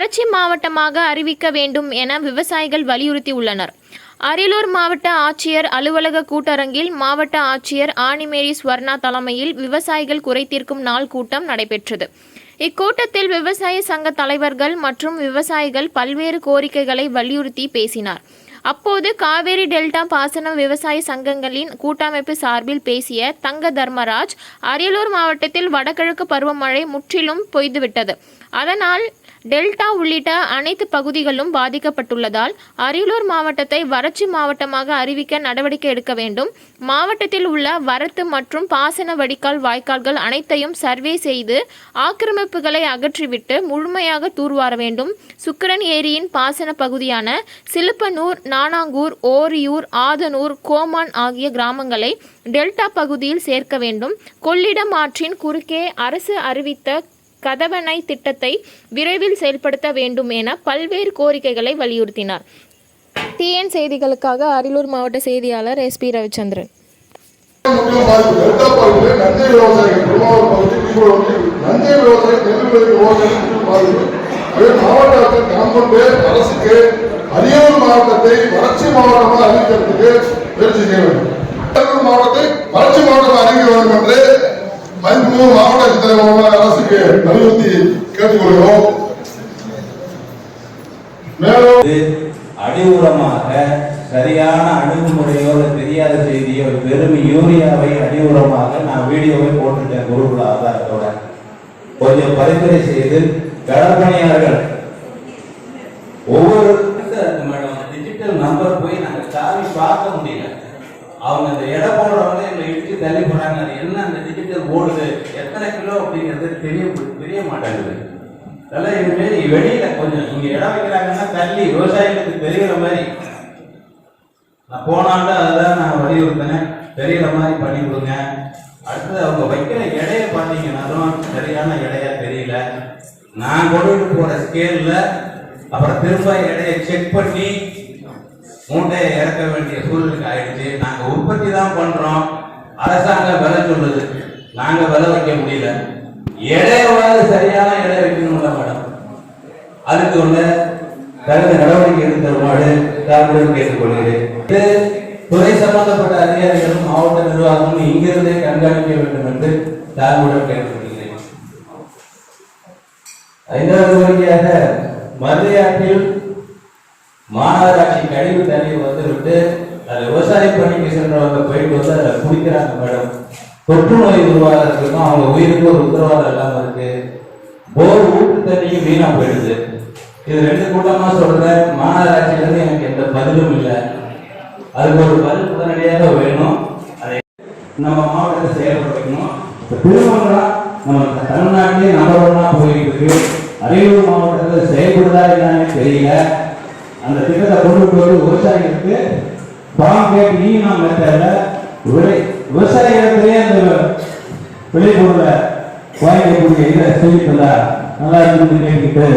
வறட்சி மாவட்டமாக அறிவிக்க வேண்டும் என விவசாயிகள் வலியுறுத்தியுள்ளனர். அரியலூர் மாவட்ட ஆட்சியர் அலுவலக கூட்டரங்கில் மாவட்ட ஆட்சியர் ஆணிமேரி ஸ்வர்ணா தலைமையில் விவசாயிகள் குறைதீர்க்கும் நாள் கூட்டம் நடைபெற்றது. இக்கூட்டத்தில் விவசாய சங்க தலைவர்கள் மற்றும் விவசாயிகள் பல்வேறு கோரிக்கைகளை வலியுறுத்தி பேசினார். அப்போது காவேரி டெல்டா பாசன விவசாய சங்கங்களின் கூட்டமைப்பு சார்பில் பேசிய தங்க தர்மராஜ் அரியலூர் மாவட்டத்தில் வடகிழக்கு பருவமழை முற்றிலும் பொய்துவிட்டது. அதனால் டெல்டா உள்ளிட்ட அனைத்து பகுதிகளும் பாதிக்கப்பட்டுள்ளதால் அரியலூர் மாவட்டத்தை வறட்சி மாவட்டமாக அறிவிக்க நடவடிக்கை எடுக்க வேண்டும். மாவட்டத்தில் உள்ள வரத்து மற்றும் பாசன வடிகால் வாய்க்கால்கள் அனைத்தையும் சர்வே செய்து ஆக்கிரமிப்புகளை அகற்றிவிட்டு முழுமையாக தூர்வார வேண்டும். சுக்கிரன் ஏரியின் பாசன பகுதியான சிலுப்பனூர் நானாங்கூர் ஓரியூர் ஆதனூர் கோமான் ஆகிய கிராமங்களை டெல்டா பகுதியில் சேர்க்க வேண்டும். கொள்ளிடம் ஆற்றின் குறுக்கே அரசு அறிவித்த கதவணை திட்டத்தை விரைவில் செயல்படுத்த வேண்டும் என பல்வேறு கோரிக்கைகளை வலியுறுத்தினார். டிஎன் செய்திகளுக்காக அரியலூர் மாவட்ட செய்தியாளர் எஸ்பி ரவிச்சந்திரன். மாவட்ட அரசுக்கு அரியலூர் மாவட்டத்தை வறட்சி மாவட்டமாக அறிவிக்கிறதுக்கு முயற்சி செய்ய வேண்டும். அரியலூர் மாவட்டத்தை வறட்சி மாவட்டமாக அறிவிக்க வேண்டும் என்று மதிப்பு மாவட்ட ஆட்சித்தலைவர் அரசுக்கு வலியுறுத்தி கேட்டுக்கொள்கிறோம். மேலும் அடிவுரமாக சரியான அணுகுமுறையோடு தெரியாத செய்தியோ வெறும் யூரியாவை அடிவுரமாக நான் வீடியோவை போட்டுட்டேன் குருகுல ஆதாரத்தோட. கொஞ்சம் பரிந்துரை செய்து களப்பணியாளர்கள் ஒவ்வொரு நம்பர் போய் நாங்கள் சாவி பார்க்க முடியல. அவங்க அந்த எடை போடுறவங்க எங்களை இடிச்சு தள்ளி போறாங்க. அது என்ன அந்த டிஜிட்டல் ஓடுது? எத்தனை கிலோ அப்படிங்கிறது தெரிய தெரிய மாட்டேங்குது. அதெல்லாம் இதுமாரி வெளியில கொஞ்சம் இங்க இடம் வைக்கிறாங்கன்னா தள்ளி விவசாயிகளுக்கு தெரிகிற மாதிரி. நான் போன ஆண்டு அதுதான் நான் வலியுறுத்தினேன். தெரிகிற மாதிரி பண்ணி கொடுங்க. அடுத்தது அவங்க வைக்கிற எடையை பார்த்தீங்கன்னாலும் சரியான இடையா தெரியல. நான் கொண்டுட்டு போற ஸ்கேல்ல அப்புறம் திரும்ப எடையை செக் பண்ணி மூட்டையை இறக்க வேண்டிய சூழ்நிலைக்கு ஆயிடுச்சு. நாங்க உற்பத்தி தான் பண்றோம். அரசாங்கம் விலை சொல்லுது. நாங்க விலை வைக்க முடியல. எடையாவது சரியான எடை வைக்கணும்ல மேடம் அதுக்கு உள்ள தகுந்த நடவடிக்கை எடுத்தவாறு தாழ்வுடன் கேட்டுக்கொள்கிறேன். இது துறை சம்பந்தப்பட்ட அதிகாரிகளும் மாவட்ட நிர்வாகமும் இங்கிருந்தே கண்காணிக்க வேண்டும் என்று தாழ்வுடன் கேட்டுக்கொள்கிறேன். ஐந்தாவது கோரிக்கையாக மதுரையாற்றில் மாநகராட்சி கழிவு தண்ணீர் வந்துவிட்டு அது விவசாய பணிக்கு சென்றவங்க போயிட்டு வந்து அதில் குடிக்கிறாங்க மேடம். தொற்று நோய் உருவாகிறதுக்கும் அவங்க உயிருக்கு ஒரு உத்தரவாதம் இல்லாமல் இருக்கு. போர் ஊட்டு தண்ணியும் வீணா போயிடுது. இது ரெண்டு கூட்டமா சொல்றேன். மாநகராட்சியில இருந்து எனக்கு எந்த பதிலும் இல்லை. அதுக்கு ஒரு பதில் உடனடியாக வேணும். அதை நம்ம மாவட்டத்தை செயல்பட வைக்கணும். இப்ப நம்ம தமிழ்நாட்டிலே நம்பர் ஒன்னா போயிட்டு இருக்கு. அரியலூர் மாவட்டத்தில் செயல்படுதா என்னன்னு தெரியல. அந்த திட்டத்தை கொண்டு வந்து விவசாயிகளுக்கு பணம் கேட்டு கேட் நாம் மெத்தட்ல விளை விவசாயிகளத்திலே அந்த விளைபொருளை வாங்கக்கூடிய இதை செய்திருந்தா நல்லா இருந்து கேட்டுக்கிட்டு